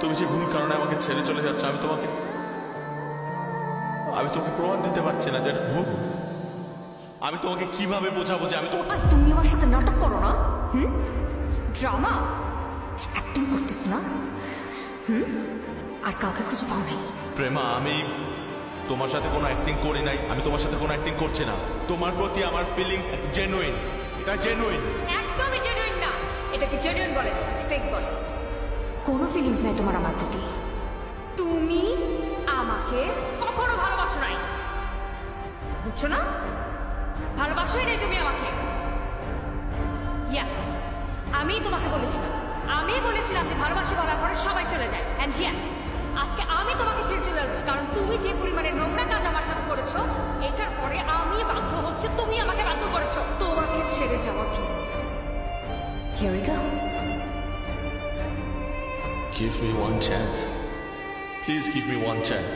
তুমি যে ভুল কারণে আমাকে ছেড়ে চলে যাচ্ছ আমি তোমাকে আমি তোমাকে প্রমাণ দিতে পারছি না যে ভুল। আমি তোমাকে কীভাবে বোঝাবো যে আমি তোমাকে তুমি আমার সাথে নাটক করো না? হুম? ড্রামা? অ্যাক্টিং করতেছ না? হুম? আর কাউকে খুঁজে পাও নাই। প্রেমা আমি তোমার সাথে কোনো অ্যাক্টিং করি নাই। আমি তোমার সাথে কোনো অ্যাক্টিং করছি না। তোমার প্রতি আমার ফিলিংস জেনুইন এটা জেনুইন একদমই জেনুইন না। এটাকে জেনুইন বলে ফেক বলে। কোনো ফিলিংস নাই তোমার আমার প্রতি। তুমি আমাকে কখনো ভালোবাসো নাই। বুঝছ না? ভালোবাসোই নাই তুমি আমাকে। ইয়াস আমি তোমাকে বলেছিলাম। আমি বলেছিলাম যে ভালোবাসি বলার পরে সবাই চলে যায়। অ্যান্ড ইয়াস আজকে আমি তোমাকে ছেড়ে চলে যাচ্ছি। কারণ তুমি যে পরিমাণে নোংরা কাজ আমার সাথে করেছ, এটার পরে আমি বাধ্য হচ্ছে, তুমি আমাকে বাধ্য করেছ। তোমাকে ছেড়ে যাওয়ার জন্য। Here we go. Give me one chance please give me one chance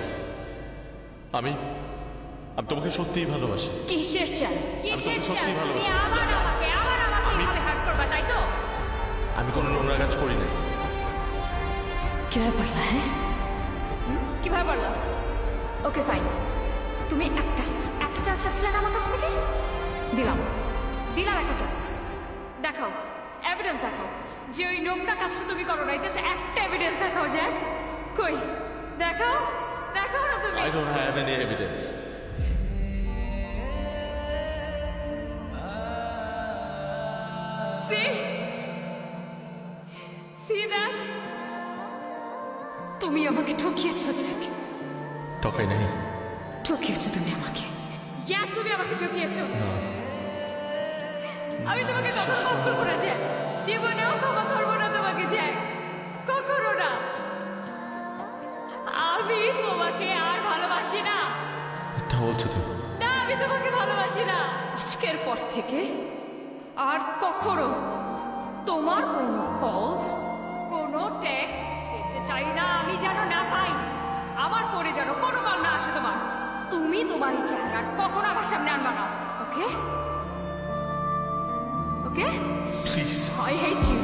আমি আমি তোমাকে সত্যিই ভালোবাসি। কিসের চ্যালেঞ্জ কিসের চ্যালেঞ্জ তুমি। আবার আমাকে আবার আমাকে আমি- এভাবে হার্ট করবা তাই তো? আমি কোনো নোংরা কাজ করি নাই। কীভাবে পারলা হ্যাঁ? কীভাবে পারলা ওকে ফাইন তুমি একটা একটা চান্স চাচ্ছিলে না আমার কাছ থেকে? দিলাম। দিলাম একটা চান্স দেখাও। এভিডেন্স দেখাও। যে ওই নোংরা কাজটা তুমি করো নাই জাস্ট একটা এভিডেন্স দেখাও জ্যাক। কই? দেখাও? দেখাও না তুমি? I don't have any evidence See? See that? তুমি আমাকে ঠকিয়েছো জ্যাক। ঠকাই নাই। ঠকিয়েছো তুমি আমাকে। ইয়াস তুমি আমাকে ঠকিয়েছো। আমি তোমাকে কখনো মাফ করব না। জ্যাক। বলছো তুমি? না আমি তোমাকে ভালোবাসি না। আজকের পর থেকে আর কখনো তোমার কোনো কলস কোনো টেক্সট পেতে চাই না। আমি যেন না পাই আমার ফোনে যেন কোনো কল না আসে তোমার। তুমি তোমার এই চেহারা আর কখনো আমার সামনে আনবা না okay okay please I hate you